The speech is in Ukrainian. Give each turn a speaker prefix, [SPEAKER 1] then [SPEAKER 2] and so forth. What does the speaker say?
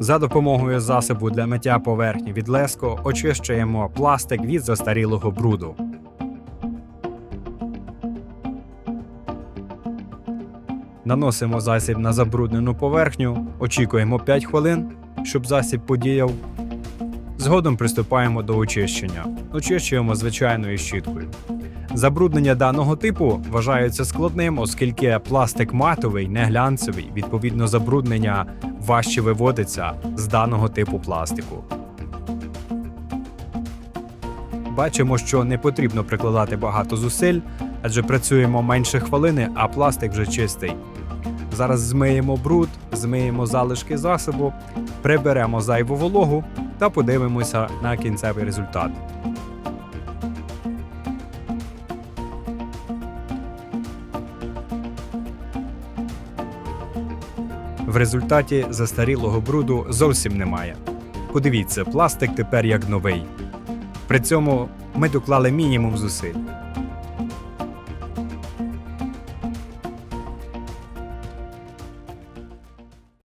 [SPEAKER 1] За допомогою засобу для миття поверхні від леско очищуємо пластик від застарілого бруду. Наносимо засіб на забруднену поверхню, очікуємо 5 хвилин, щоб засіб подіяв. Згодом приступаємо до очищення. Очищуємо звичайною щіткою. Забруднення даного типу вважається складним, оскільки пластик матовий, не глянцевий, відповідно, забруднення важче виводиться з даного типу пластику. Бачимо, що не потрібно прикладати багато зусиль, адже працюємо менше хвилини, а пластик вже чистий. Зараз змиємо бруд, змиємо залишки засобу, приберемо зайву вологу та подивимося на кінцевий результат. В результаті застарілого бруду зовсім немає. Подивіться, пластик тепер як новий. При цьому ми доклали мінімум зусиль.